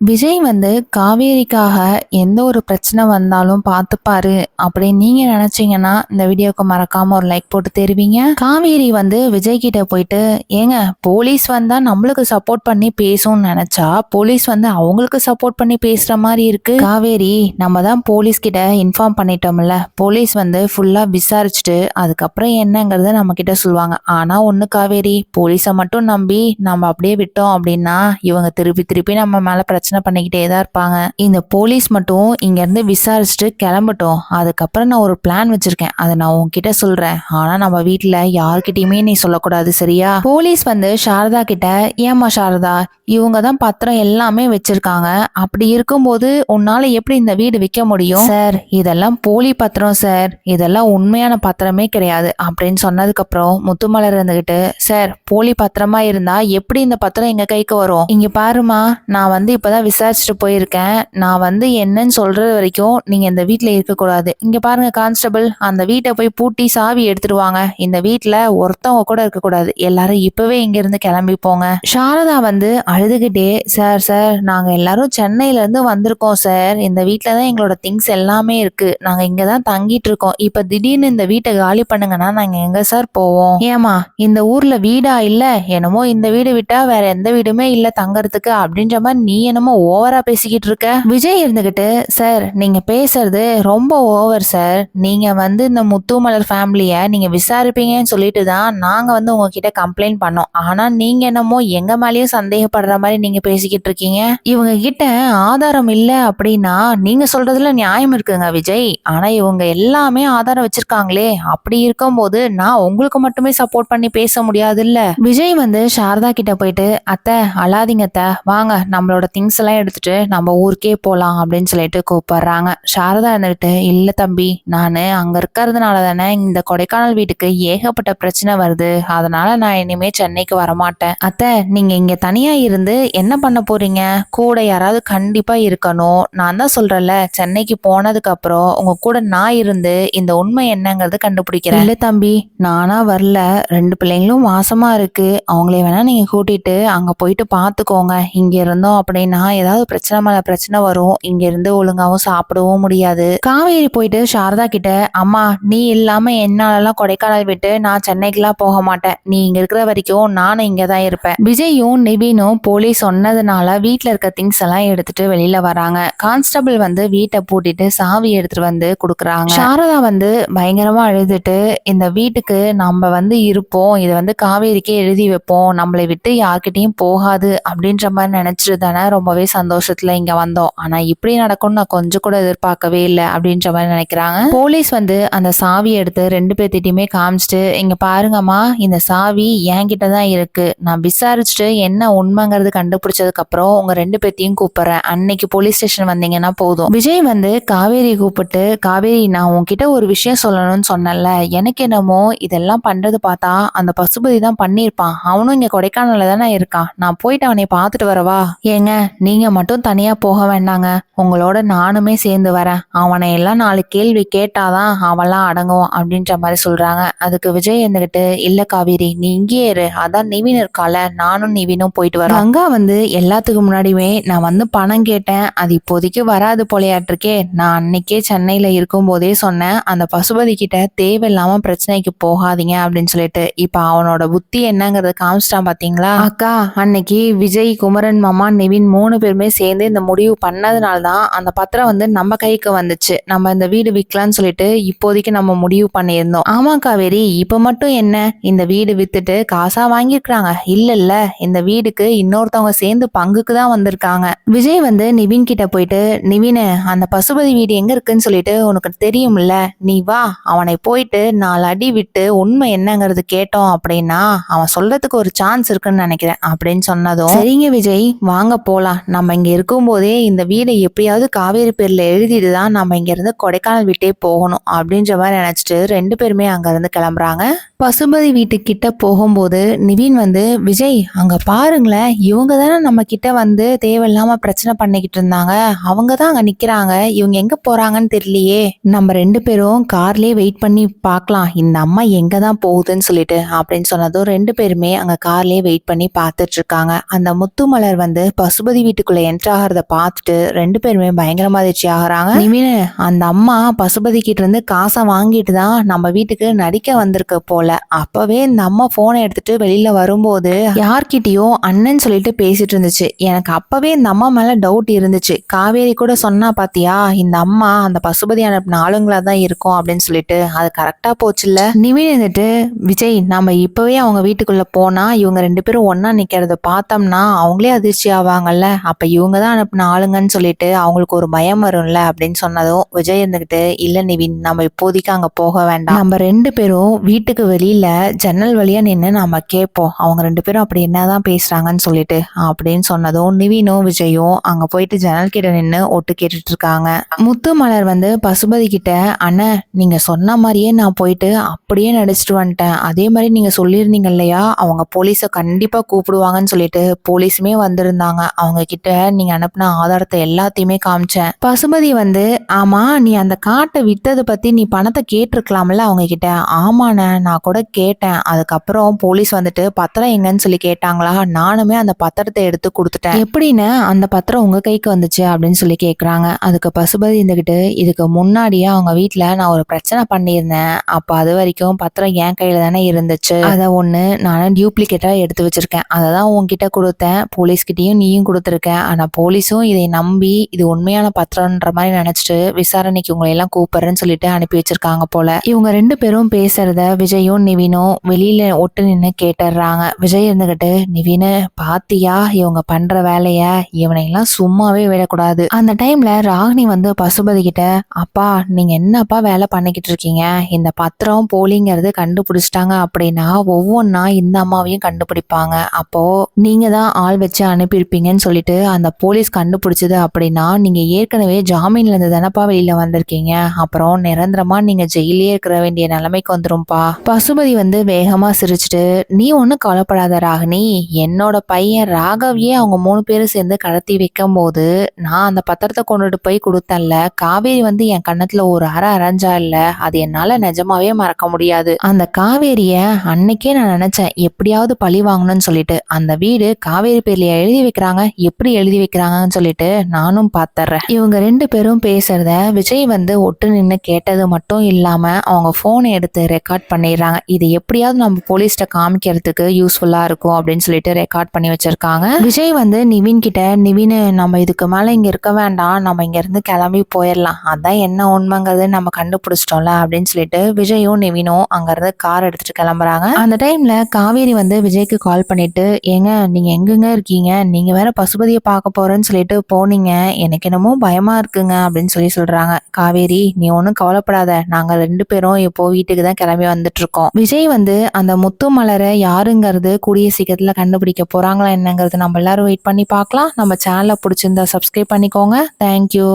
விஜய் வந்து காவேரிக்காக எந்த ஒரு பிரச்சனை வந்தாலும் பார்த்துப்பாரு அப்படின்னு நீங்க நினைச்சீங்கன்னா இந்த வீடியோக்கு மறக்காம ஒரு லைக் போட்டு தெரிவிங்க. காவேரி வந்து விஜய் கிட்ட போயிட்டு ஏங்க போலீஸ் வந்தா நம்மளுக்கு சப்போர்ட் பண்ணி பேசும்னு நினைச்சா போலீஸ் வந்து அவங்களுக்கு சப்போர்ட் பண்ணி பேசுற மாதிரி இருக்கு. காவேரி நம்ம தான் போலீஸ் கிட்ட இன்ஃபார்ம் பண்ணிட்டோம்ல போலீஸ் வந்து ஃபுல்லா விசாரிச்சுட்டு அதுக்கப்புறம் என்னங்கிறத நம்ம கிட்ட சொல்லுவாங்க. ஆனா ஒண்ணு காவேரி போலீஸை மட்டும் நம்பி நம்ம அப்படியே விட்டோம் அப்படின்னா இவங்க திருப்பி திருப்பி நம்ம மேல பிரச்சனை பிரச்சனை பண்ணிக்கிட்டே தான் இருப்பாங்க. இந்த போலீஸ் மட்டும் இங்கேருந்து விசாரிச்சுட்டு கிளம்பட்டும். அதுக்கப்புறம் நான் ஒரு பிளான் வச்சிருக்கேன். அதை நான் உன்கிட்ட சொல்றேன். ஆனா நம்ம வீட்டில் யார்கிட்டயுமே நீ சொல்லக்கூடாது சரியா? போலீஸ் வந்து சாரதா கிட்ட ஏமா சாரதா இவங்க தான் பத்திரம் எல்லாமே வச்சிருக்காங்க. அப்படி இருக்கும்போது உன்னால எப்படி இந்த வீடு விற்க முடியும்? சார் இதெல்லாம் போலி பத்திரம் சார். இதெல்லாம் உண்மையான பத்திரமே கிடையாது. அப்படின்னு சொன்னதுக்கு அப்புறம் முத்துமலர் இருந்துகிட்டு சார் போலி பத்திரமா இருந்தா எப்படி இந்த பத்திரம் எங்க கைக்கு வரும்? இங்க பாருமா நான் வந்து இப்பதான் விசாரிச்சுட்டு போயிருக்கேன். நான் வந்து என்னன்னு சொல்கிற வரைக்கும் நீங்கள் இந்த வீட்டில் இருக்கக்கூடாது. இங்கே பாருங்கள் பாருங்க கான்ஸ்டபிள் அந்த வீட்டை போய் பூட்டி சாவி எடுத்துடுவாங்க. இந்த வீட்டில் ஒருத்தவங்க கூட இருக்கக்கூடாது. எல்லாரும் இப்போவே இங்கேருந்து கிளம்பி போங்க. சாரதா வந்து அழுதுகிட்டே சார் சார் நாங்கள் எல்லாரும் சென்னையிலேருந்து வந்திருக்கோம் சார் இந்த வீட்டில் தான் எங்களோட திங்ஸ் எல்லாமே இருக்குது நாங்கள் இங்கே தான் தங்கிட்டு இருக்கோம். இப்போ திடீர்னு இந்த வீட்டை காலி பண்ணுங்கன்னா நாங்கள் எங்கே சார் போவோம்? ஏமா இந்த ஊரில் வீடா இல்லை? என்னமோ இந்த வீடு விட்டால் வேற எந்த வீடுமே இல்லை தங்கறதுக்கு. அப்படின்ற மாதிரி நீ என்னமோ ஓவரா பேசிக்கிட்டு இருக்க? விஜய் இருந்துகிட்டு சார் நீங்க பேசுறது ரொம்ப ஓவர் சார். நீங்க வந்து இந்த முத்துமலர் ஃபேமிலிய நீங்க விசாரிப்பீங்கன்னு சொல்லிட்டு தான் நாங்க வந்து உங்ககிட்ட கம்ப்ளைண்ட் பண்ணோம். ஆனா நீங்க என்னமோ எங்க மேலயும் சந்தேகப்படுற மாதிரி நீங்க பேசிக்கிட்டு இருக்கீங்க. இவங்க கிட்ட ஆதாரம் இல்ல அப்படின்னா நீங்க சொல்றதுல நியாயம் இருக்குங்க விஜய். ஆனா இவங்க எல்லாமே ஆதாரம் வச்சிருக்காங்களே. அப்படி இருக்கும்போது நான் உங்களுக்கு மட்டுமே சப்போர்ட் பண்ணி பேச முடியாது இல்ல விஜய் வந்து சாரதா கிட்ட போயிட்டு அத்தை அழாதீங்க அத்தை. வாங்க நம்மளோட திங்ஸ் எல்லாம் எடுத்துட்டு நம்ம ஊருக்கே போகலாம் அப்படின்னு சொல்லிட்டு கூப்பிடுறாங்க. சாரதா இருந்துக்கிட்டு இல்லை தம்பி நான் அங்கே இருக்கிறதுனால தானே இந்த கொடைக்கானல் வீட்டுக்கு ஏகப்பட்ட பிரச்சனை வருது. அதனால நான் இனிமே சென்னைக்கு வரமாட்டேன். அத்தை நீங்க இங்க தனியா இருந்து என்ன பண்ண போறீங்க? கூட யாராவது கண்டிப்பா இருக்கணும். நான் தான் சொல்றேன்ல சென்னைக்கு போனதுக்கு அப்புறம் உங்க கூட நான் இருந்து இந்த உண்மை என்னங்கிறது கண்டுபிடிக்கிறேன். இல்ல தம்பி நானா வரல. ரெண்டு பிள்ளைங்களும் மாசமா இருக்கு. அவங்களே வேணா நீங்க கூட்டிட்டு அங்க போயிட்டு பாத்துக்கோங்க. இங்க இருந்தோம் அப்படின்னா ஏதாவது பிரச்சனை மேல பிரச்சனை வரும். இங்க இருந்து ஒழுங்காவும் சாப்பிடவும் முடியாது. காவேரி போயிட்டு சாரதா கிட்ட அம்மா நீ இல்லாம என்னாலலாம் கொடைக்கானல் விட்டு நான் சென்னைக்கெல்லாம் போக மாட்டேன். நீ இங்க இருக்கிற வரைக்கும் நானும் இங்க தான் இருப்பேன். விஜயும் நிவினும் போலீஸ் சொன்னதுனால வீட்டுல இருக்க திங்ஸ் எல்லாம் எடுத்துட்டு வெளியில வராங்க. கான்ஸ்டபிள் வந்து வீட்டை பூட்டிட்டு சாவி எடுத்துட்டு வந்து கொடுக்குறாங்க. சாரதா வந்து பயங்கரமா அழுதுட்டு இந்த வீட்டுக்கு நம்ம வந்து இருப்போம். இதை வந்து காவேரிக்கே எழுதி வைப்போம். நம்மளை விட்டு யார்கிட்டயும் போகாது. அப்படின்ற மாதிரி நினைச்சிட்டு தானே ரொம்பவே சந்தோஷத்துல இங்க வந்தோம். ஆனா இப்படி நடக்கும்னு நான் கொஞ்சம் கூட எதிர்பார்க்கவே இல்லை அப்படின்ற மாதிரி நினைக்கிறாங்க. போலீஸ் வந்து அந்த சாவி எடுத்து ரெண்டு பேர்த்திட்டையுமே காமிச்சிட்டு இங்க பாருங்கம்மா இந்த சாவி என்கிட்ட தான் இருக்கு. நான் விசாரிச்சுட்டு என்ன உண்மைங்கிறது கண்டுபிடிச்சதுக்கு அப்புறம் உங்க ரெண்டு பேர்த்தையும் கூப்பிடுறேன். அன்னைக்கு போலீஸ் ஸ்டேஷன் வந்தீங்கன்னா போதும். விஜய் வந்து காவேரி கூப்பிட்டு காவேரி நான் உன்கிட்ட ஒரு விஷயம் சொல்லணும்னு சொன்னேன்ல. எனக்கு என்னமோ இதெல்லாம் பண்றது பார்த்தா அந்த பசுபதி தான் பண்ணியிருப்பான். அவனும் இங்க கொடைக்கானல்ல தானே இருக்கான். நான் போயிட்டு அவனை பார்த்துட்டு வரவா? ஏங்க நீங்க மட்டும் தனியா போக வேண்டாங்க. உங்களோட நானுமே சேர்ந்து வரேன். அவனை எல்லாம் நாலு கேள்வி கேட்டாதான் அவன்லாம் அடங்குவான் அப்படின்ற மாதிரி சொல்றாங்க. அதுக்கு விஜய் இருந்துகிட்டு இல்ல காவேரி நீ இங்கேயே இரு. அதான் நிவின் இருக்கால. நானும் நிவினும் போயிட்டு வரேன் கங்கா வந்து எல்லாத்துக்கும் முன்னாடியுமே நான் வந்து பணம் கேட்டேன். அது இப்போதைக்கு வராது போலையாட்டிருக்கே. நான் அன்னைக்கே சென்னையில இருக்கும் போதே சொன்னேன். அந்த பசுபதி கிட்ட தேவையில்லாம பிரச்சனைக்கு போகாதீங்க அப்படின்னு சொல்லிட்டு. இப்ப அவனோட புத்தி என்னங்கறது காமிச்சிட்டான் பாத்தீங்களா? அக்கா அன்னைக்கு விஜய் குமரன் மாமா நிவின் மூணு மூணு பேருமே சேர்ந்து இந்த முடிவு பண்ணதுனால தான் அந்த பத்திரம் வந்து நம்ம கைக்கு வந்துச்சு. நம்ம இந்த வீடு விற்கலாம்னு சொல்லிட்டு இப்போதைக்கு நம்ம முடிவு பண்ணியிருந்தோம். ஆமா காவேரி இப்ப மட்டும் என்ன? இந்த வீடு வித்துட்டு காசா வாங்கியிருக்கிறாங்க. இல்ல இல்ல இந்த வீடுக்கு இன்னொருத்தவங்க சேர்ந்து பங்குக்கு தான் வந்திருக்காங்க. விஜய் வந்து நிவின் கிட்ட போயிட்டு நிவின் அந்த பசுபதி வீடு எங்க இருக்குன்னு சொல்லிட்டு உனக்கு தெரியும்ல. நீ வா அவனை போயிட்டு நாலு அடி விட்டு உண்மை என்னங்கிறது கேட்டோம் அப்படின்னா அவன் சொல்றதுக்கு ஒரு சான்ஸ் இருக்குன்னு நினைக்கிறேன் அப்படின்னு சொன்னதும் சரிங்க விஜய் வாங்க போலாம். நம்ம இங்கே இருக்கும்போதே இந்த வீடை எப்படியாவது காவேரி பேரில் எழுதிட்டு தான் நம்ம இங்கேருந்து கொடைக்கானல் விட்டே போகணும் அப்படின்ற மாதிரி நினச்சிட்டு ரெண்டு பேருமே அங்கேருந்து கிளம்புறாங்க. பசுபதி வீட்டுக்கிட்ட போகும்போது நிவின் வந்து விஜய் அங்கே பாருங்களேன் இவங்க தானே நம்ம கிட்ட வந்து தேவையில்லாமல் பிரச்சனை பண்ணிக்கிட்டு இருந்தாங்க. அவங்க தான் அங்கே நிற்கிறாங்க இவங்க எங்கே போகிறாங்கன்னு தெரியலையே. நம்ம ரெண்டு பேரும் கார்லேயே வெயிட் பண்ணி பார்க்கலாம். இந்த அம்மா எங்கே தான் போகுதுன்னு சொல்லிட்டு அப்படின்னு சொன்னதும் ரெண்டு பேருமே அங்கே கார்லேயே வெயிட் பண்ணி பார்த்துட்டு இருக்காங்க அந்த முத்துமலர் வந்து பசுபதி வீட்டுக்குள்ளே என்ட்ரு ஆகிறத பார்த்துட்டு ரெண்டு பேருமே பயங்கரமாக அதிர்ச்சி ஆகுறாங்க. நிவினு அந்த அம்மா பசுபதி கிட்ட இருந்து காசை வாங்கிட்டு தான் நம்ம வீட்டுக்கு நடிக்க வந்திருக்க போல அப்பவே இந்த அம்மா போனை எடுத்துட்டு வெளியில வரும்போது யார்கிட்டயோ அண்ணன் சொல்லிட்டு பேசிட்டு இருந்துச்சு. எனக்கு அப்பவே இந்த அம்மா மேல டவுட் இருந்துச்சு. காவேரி கூட சொன்னா பாத்தியா இந்த அம்மா அந்த பசுபதி அனுப்பின ஆளுங்களா தான் இருக்கும் அப்படின்னு சொல்லிட்டு. அது கரெக்டா போச்சுல்ல. நிவின் இருந்துட்டு விஜய் நம்ம இப்பவே அவங்க வீட்டுக்குள்ள போனா இவங்க ரெண்டு பேரும் ஒன்னா நிக்கிறத பார்த்தோம்னா அவங்களே அதிர்ச்சி ஆவாங்கல்ல. அப்ப இவங்க தான் அனுப்பின ஆளுங்கன்னு சொல்லிட்டு அவங்களுக்கு ஒரு பயம் வரும்ல அப்படின்னு சொன்னதும் விஜய் இருந்துகிட்டு இல்ல நிவின் நம்ம இப்போதைக்கு அங்க போக வேண்டாம். நம்ம ரெண்டு பேரும் வீட்டுக்கு வெளியில ஜன்னல் வழியா நின்று நம்ம கேட்போம் அவங்க ரெண்டு பேரும் அப்படி என்னதான் பேசுறாங்கன்னு சொல்லிட்டு அப்படின்னு சொன்னதும் நிவினும் விஜயும் அங்க போயிட்டு ஜன்னல் கிட்ட நின்று ஒட்டு கேட்டுட்டு இருக்காங்க. முத்து மலர் வந்து பசுபதி கிட்ட அண்ணன் நீங்க சொன்ன மாதிரியே நான் போயிட்டு அப்படியே நடிச்சிட்டு வந்துட்டேன். அதே மாதிரி நீங்க சொல்லியிருந்தீங்க இல்லையா? அவங்க போலீஸை கண்டிப்பா கூப்பிடுவாங்கன்னு சொல்லிட்டு போலீஸுமே வந்திருந்தாங்க. அவங்க கிட்ட நீங்க அனுப்பின ஆதாரத்தை எல்லாத்தையுமே காமிச்சேன். பசுபதி வந்து ஆமா நீ அந்த காட்டை வித்ததை பத்தி நீ பணத்தை கேட்டிருக்கலாம்ல அவங்க கிட்ட? ஆமாண்ணே நான் கூட கேட்டேன். அதுக்கப்புறம் போலீஸ் வந்துட்டு பத்திரம் எங்கன்னு சொல்லி கேட்டாங்களா? நானுமே அந்த பத்திரத்தை எடுத்து கொடுத்துட்டேன். எப்படின்னு அந்த பத்திரம் உங்க கைக்கு வந்துச்சு அப்படின்னு சொல்லி கேட்குறாங்க அதுக்கு பசுபதி இருந்துகிட்டு இதுக்கு முன்னாடியே அவங்க வீட்டில் நான் ஒரு பிரச்சனை பண்ணியிருந்தேன். அப்போ அது வரைக்கும் பத்திரம் என் கையில் தானே இருந்துச்சு. அதை ஒன்று நான் டியூப்ளிகேட்டாக எடுத்து வச்சிருக்கேன். அதை தான் உங்ககிட்ட கொடுத்தேன். போலீஸ்கிட்டையும் நீயும் கொடுத்துருக்கேன். ஆனால் போலீஸும் இதை நம்பி இது உண்மையான பத்திரம்ன்ற மாதிரி நினச்சிட்டு விசாரணைக்கு உங்களை எல்லாம் சொல்லிட்டு அனுப்பி வச்சிருக்காங்க போல. இவங்க ரெண்டு பேரும் பேசுறத விஜயும் நிவினும் வெளியில் ஒட்டு நின்று கேட்டுடுறாங்க விஜய் இருந்துகிட்டு நிவினு பாத்தியா? இவங்க பண்ற வேலையை இவனை எல்லாம் சும்மாவே விடக்கூடாது. அந்த டைம்ல ராகினி வந்து பசுபதி கிட்ட அப்பா நீங்க என்னப்பா வேலை பண்ணிக்கிட்டு இருக்கீங்க? இந்த பத்திரம் போலிங்கிறது கண்டுபிடிச்சிட்டாங்க அப்படின்னா ஒவ்வொன்றா இந்த அம்மாவையும் கண்டுபிடிப்பாங்க. அப்போ நீங்க தான் ஆள் வச்சு அனுப்பியிருப்பீங்கன்னு சொல்லிட்டு அந்த போலீஸ் கண்டுபிடிச்சது அப்படின்னா நீங்க ஏற்கனவே ஜாமீன்ல இருந்து தானப்பா வெளியில வந்திருக்கீங்க? அப்புறம் நிரந்தரமா நீங்க ஜெயிலே இருக்கிற வேண்டிய நிலைமைக்கு வந்துரும்பா. பசுபதி வந்து வேகமாக சிரிச்சுட்டு நீ ஒன்றும் கவலைப்படாத ராகினி. என்னோட பையன் ராகவியே அவங்க மூணு பேரும் சேர்ந்து கடத்தி வைக்கும் போது நான் அந்த பத்திரத்தை கொண்டுட்டு போய் கொடுத்தேன்ல. காவேரி வந்து என் கண்ணத்தில் ஒரு அரை அரைஞ்சா இல்லை. அது என்னால் நிஜமாவே மறக்க முடியாது. அந்த காவேரியை அன்னைக்கே நான் நினச்சேன் எப்படியாவது பழி வாங்கணும்னு சொல்லிட்டு அந்த வீடு காவேரி பேர்ல எழுதி வைக்கிறாங்க. எப்படி எழுதி வைக்கிறாங்கன்னு சொல்லிட்டு நானும் பார்த்துறேன் இவங்க ரெண்டு பேரும் பேசுறத விஜய் வந்து ஒட்டு நின்று கேட்டது மட்டும் இல்லாமல் அவங்க ஃபோனை எடுத்து ரெக்கார்ட் பண்ணிடுறாங்க. இது எப்படியாவது நம்ம போலீஸ்கிட்ட காமிக்கிறதுக்கு யூஸ்ஃபுல்லாக இருக்கும் அப்படின்னு சொல்லிட்டு ரெக்கார்ட் பண்ணி வச்சிருக்காங்க. விஜய் வந்து நிவின் கிட்ட நிவின் நம்ம இதுக்கு மேலே இங்கே இருக்க வேண்டாம். நம்ம இங்கேருந்து கிளம்பி போயிடலாம் அதான் என்ன உண்மைங்கிறது நம்ம கண்டுபிடிச்சிட்டோம்ல அப்படின்னு சொல்லிட்டு விஜயும் நிவினும் அங்கேருந்து கார் எடுத்துட்டு கிளம்புறாங்க. அந்த டைமில் காவேரி வந்து விஜய்க்கு கால் பண்ணிட்டு ஏங்க நீங்கள் எங்கெங்க இருக்கீங்க? நீங்கள் வேற பசுபதியை பார்க்க போகிறேன்னு சொல்லிட்டு போனீங்க. எனக்கு என்னமோ பயமாக இருக்குங்க அப்படின்னு சொல்லி சொல்கிறாங்க காவேரி நீ ஒன்றும் கவலைப்படாத. நாங்கள் ரெண்டு பேரும் இப்போ வீட்டுக்கு தான் கிளம்பி வந்துட்டு இருக்கோம். விஜய் வந்து அந்த முத்து மலரை யாருங்கிறது கூடிய சீக்கிரத்தில் கண்டுபிடிக்க போகிறாங்களா என்னங்கிறது நம்ம எல்லாரும் வெயிட் பண்ணி பார்க்கலாம். நம்ம சேனலை பிடிச்சிருந்தா சப்ஸ்கிரைப் பண்ணிக்கோங்க. தேங்க்யூ